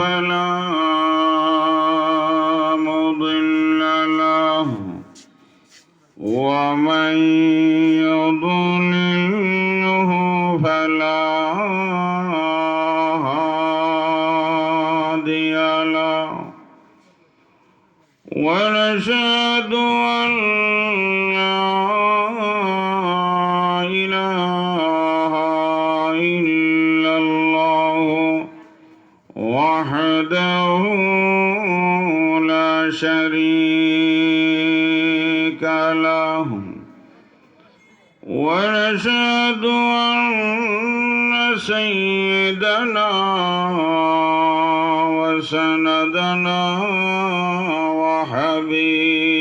Bala وسندنا وحبيبنا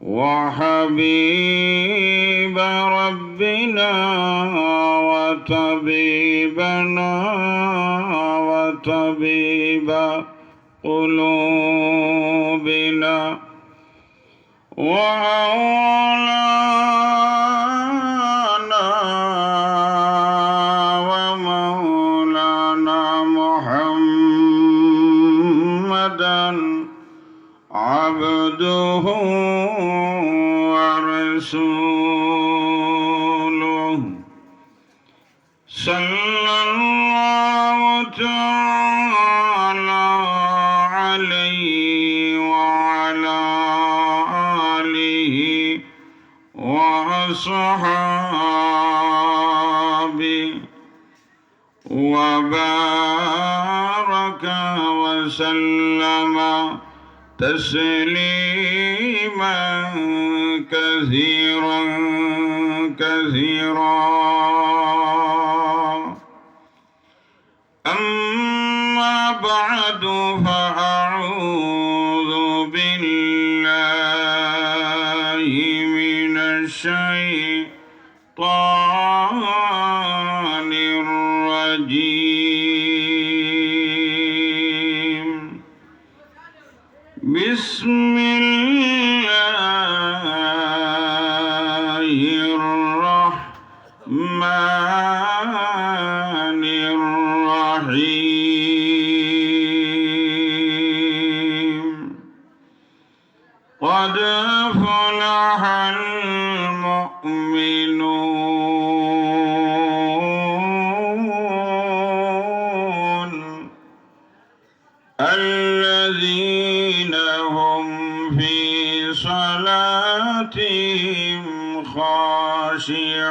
وحبيب ربنا وطبيبنا وطبيب قلوبنا وأولانا الله تعالى وعلى آله وأصحابه وبارك وسلم تسليما كثيرا كثيرا الرجيم. بسم الله الرحمن الرحيم. قد أفلح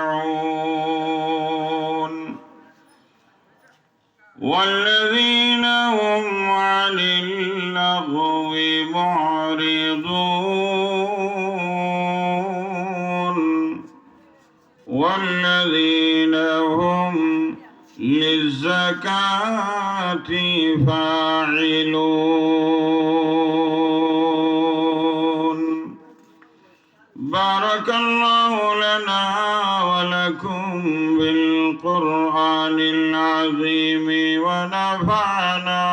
خاشعون والذين هم عن اللغو معرضون. والذين هم للزكاة فاعلون. بارك الله لنا ولكم بالقرآن العظيم ونفعنا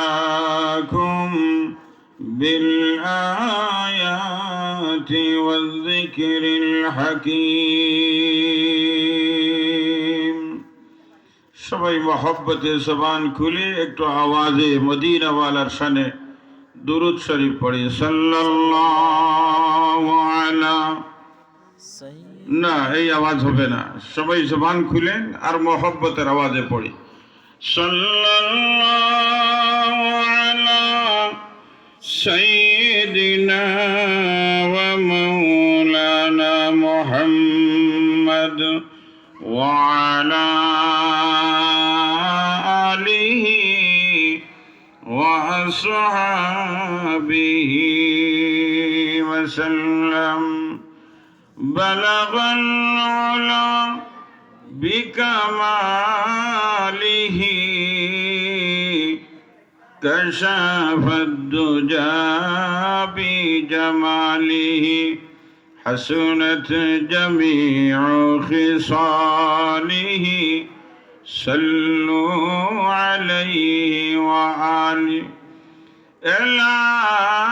وإياكم بالآيات والذكر الحكيم সবাই মহব্বতে জবান খুলে একটু আওয়াজে মদিনাওয়ালার শানে দুরুদ শরীফ পড়ি সাল্লাল্লাহু আলা না এই আওয়াজ হবে না। সবাই জবান খুলেন আর মোহব্বতের আওয়াজে পড়ি। সাল্লাল্লাহু আলা بلغ العلا بكماله كشف الدجى بجماله حسنت جميع خصاله. صلوا عليه وآله إلهي.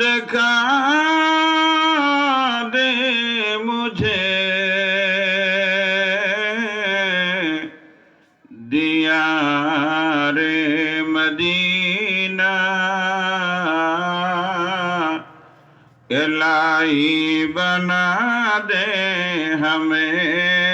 দেখা দে মুঝে দিয়া রে মদিনা लाई बना दे हमें।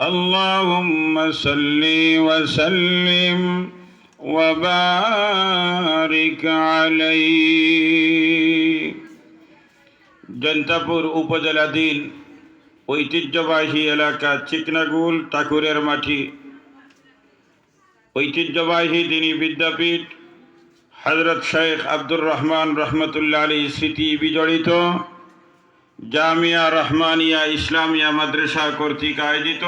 اللهم صل وسلم وبارك عليه জন্তাপুর উপজেলাধীন ঐতিহ্যবাহী এলাকা চিকনাগুল ঠাকুরের মাটি ঐতিহ্যবাহী দিনী বিদ্যাপীঠ হজরত শেখ আব্দুর রহমান রহমতুল্লাহ আলী স্মৃতি বিজড়িত জামিয়া রহমানিয়া ইসলামিয়া মাদ্রাসা কর্তৃক আয়োজিত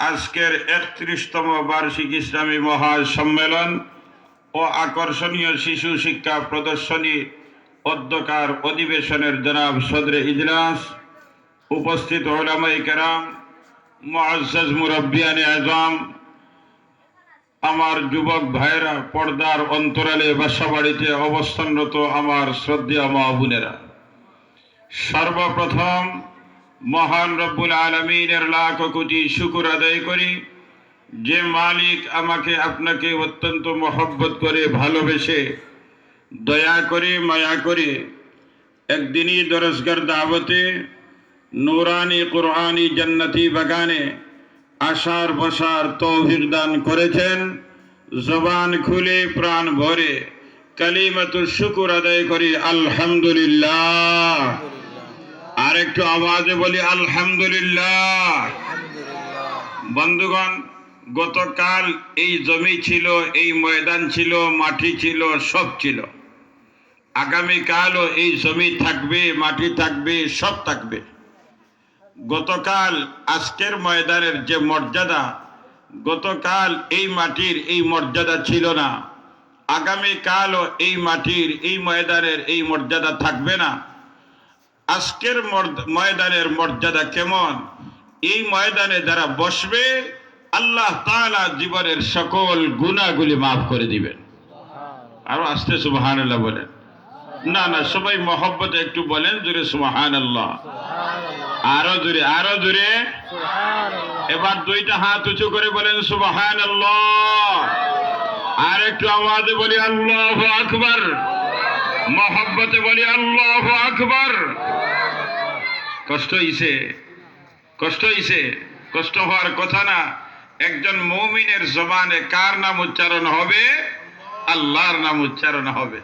আজকের একত্রিশতম বার্ষিক ইসলামী মহাসম্মেলন ও আকর্ষণীয় শিশু শিক্ষা প্রদর্শনী অধ্যকার অধিবেশনের জনাব সদরে ইজলাস, উপস্থিত ওলামাই কেরাম, মুআজ্জাজ মুরব্বিয়ানে আজম, আমার যুবক ভাইরা পর্দার অন্তরালে বাসা বাড়িতে অবস্থানরত আমার শ্রদ্ধেয় মা বোনেরা। সর্বপ্রথম মহান রব্বুল আলমিনের লাখ কোটি শুকুর আদায় করি যে মালিক আমাকে আপনাকে অত্যন্ত মহব্বত করে, ভালোবেসে, দয়া করে, মায়া করে একদিনই দরসগার দাওয়াতে নুরানি কোরআনি জান্নাতি বাগানে আশার বসার তৌফিক দান করেছেন। জবান খুলে প্রাণ ভরে কালিমাতু শুকুর আদায় করি। আলহামদুলিল্লাহ। আর একটু আওয়াজে বলি আলহামদুলিল্লাহ। বন্ধুগণ গতকাল এই জমি ছিল এই ময়দান ছিল মাটি ছিল সব ছিল। আগামীকালও এই জমি থাকবে মাটি থাকবে সব থাকবে। গতকাল আজকের ময়দানের যে মর্যাদা গতকাল এই মাটির এই মর্যাদা ছিল না। আগামীকালও এই মাটির এই ময়দানের এই মর্যাদা থাকবে না। আজকের ময়দানের মর্যাদা কেমন? এই ময়দানে যারা বসবে আল্লাহ তাআলা জীবনের সকল গুণাগুলি মাফ করে দিবেন। আরও আস্তে সুবাহান বলেন। না না সবাই মহব্বত একটু বলেন জোরে সুবাহান আল্লাহ আরও দূরে আরও দূরে এবার দুইটা হাত উঁচু করে বলেন সুবাহান আল্লাহ আর একটু আওয়াজে বলি আল্লাহ আকবর। মহব্বতে বলি, আল্লাহ আকবর। কষ্ট হইছে কষ্ট হইছে, কষ্ট হওয়ার কথা না, একজন মৌমিনের জবানে কার নাম উচ্চারণ হবে? আল্লাহর নাম উচ্চারণ হবে।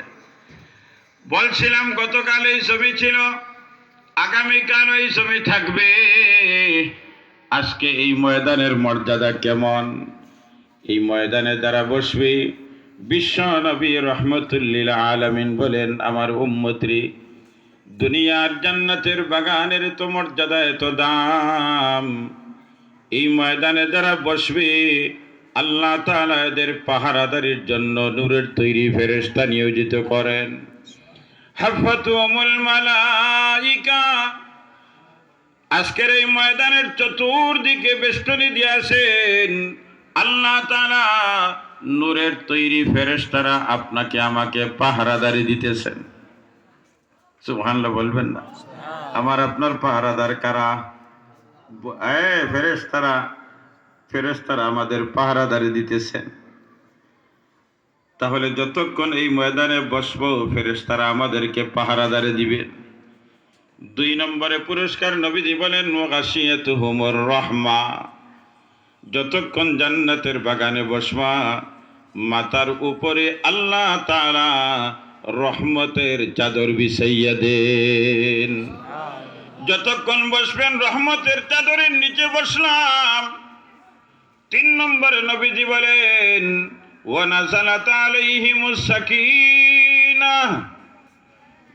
বলছিলাম, গতকাল এই ছবি ছিল, আগামীকাল এই ছবি থাকবে। আজকে এই ময়দানের মর্যাদা কেমন? এই ময়দানে যারা বসবে বিশ্ব নবী রহমতুল্লিল আলমিন বলেন, আমার উম্মত্রী, দুনিয়ার জান্নাতের বাগানের তো মর্যাদা এত দাম। এই ময়দানে যারা বসবে, আল্লাহ তাআলা এদের পাহারাদারির জন্য নূরের তৈরি ফেরেশতা নিয়োজিত করেন। আজকের এই ময়দানের চতুর্দিকে বেষ্টনী দিয়েছেন আল্লাহ তাআলা নূরের তৈরি ফেরেস্তারা আপনাকে আমাকে পাহারাদারি দিতেছেন। সুবহানাল্লাহ বলবেন না? আমার আপনার পাহারাদার কারা? এ ফেরেশতারা ফেরেস্তারা আমাদের পাহারাদারি দিতেছেন। তাহলে যতক্ষণ এই ময়দানে বসবো ফেরেস্তারা আমাদেরকে পাহারাদারি দিবে। দুই নম্বরে পুরস্কার নবীজি বলেন হুমর রহমা। যতক্ষণ জান্নাতের বাগানে বসবা মাতার উপরে আল্লাহ তাআলা রহমতের চাদর বিছাইয়া দেন। যতক্ষণ বসবেন রহমতের চাদরের নিচে বসলাম। তিন নম্বরে নবীজি বলেন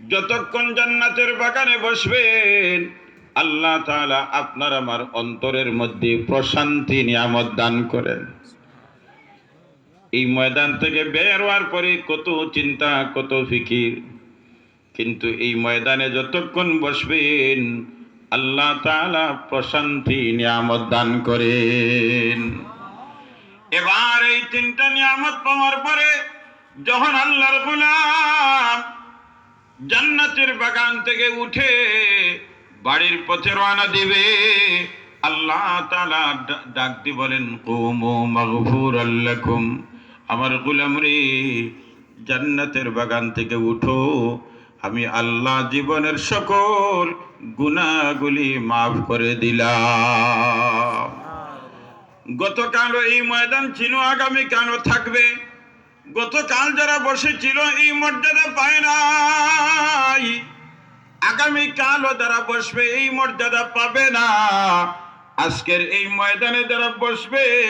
যতক্ষণ জান্নাতের বাগানে বসবেন, আল্লাহ তাআলা আপনার আমার অন্তরের মধ্যে প্রশান্তি নিয়ামত দান করেন। এই ময়দান থেকে বের হওয়ার পরে কত চিন্তা, কত ফিকির। কিন্তু এই ময়দানে যতক্ষণ বসবেন, আল্লাহ তালা প্রশান্তি, নিয়ামত দান করেন। এবার এই তিনটা নিয়ামত পাওয়ার পরে যখন আল্লাহর গোলাম জান্নাতের বাগান থেকে উঠে বাড়ির পথে রওনা দিবে, আল্লাহ তালা ডাক দি বলেন, কুমু মাগফুর আল্লাকুম আমার গোলাম রে, জান্নাতের বাগান থেকে উঠো। আমি আল্লাহ জীবনের সকল গুনাহগুলি মাফ করে দিলাম। গতকাল এই ময়দান ছিল, আগামী কালও থাকবে? গতকাল যারা বসেছিল, এই মর্যাদা পায় নাই। আগামী কালও যারা বসবে, এই মর্যাদা পাবে না। আজকের এই ময়দানে যারা বসবে